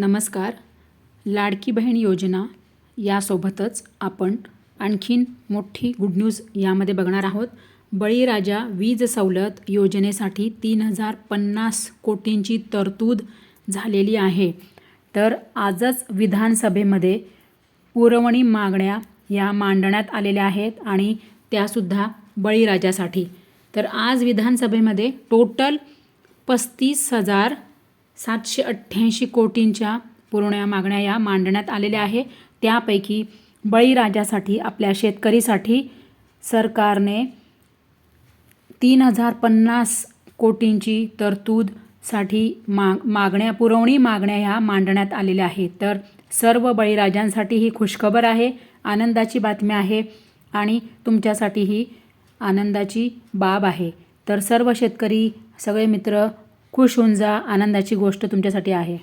नमस्कार. लाडकी बहीण योजना यासोबतच आपण आणखीन मोठी गुड न्यूज यामध्ये बघणार आहोत. बळीराजा वीज सवलत योजनेसाठी तीन हजार पन्नास कोटींची तरतूद झालेली आहे. तर आजच विधानसभेमध्ये पुरवणी मागण्या या मांडण्यात आलेल्या आहेत आणि त्यासुद्धा बळीराजासाठी. तर आज विधानसभेमध्ये टोटल पस्तीस हजार सातशे अठ्ठ्याऐंशी कोटींच्या पुरवण्या मागण्या या मांडण्यात आलेल्या आहे. त्यापैकी बळीराजासाठी आपल्या शेतकरीसाठी सरकारने तीन हजार पन्नास कोटींची तरतूदसाठी माग मागण्या पुरवणी मागण्या ह्या मांडण्यात आलेल्या आहेत. तर सर्व बळीराजांसाठी ही खुशखबर आहे आनंदाची बातमी आहे आणि तुमच्यासाठी ही आनंदाची बाब आहे. तर सर्व शेतकरी सगळे मित्र खुश होऊन जा. आनंदाची गोष्ट तुमच्यासाठी आहे.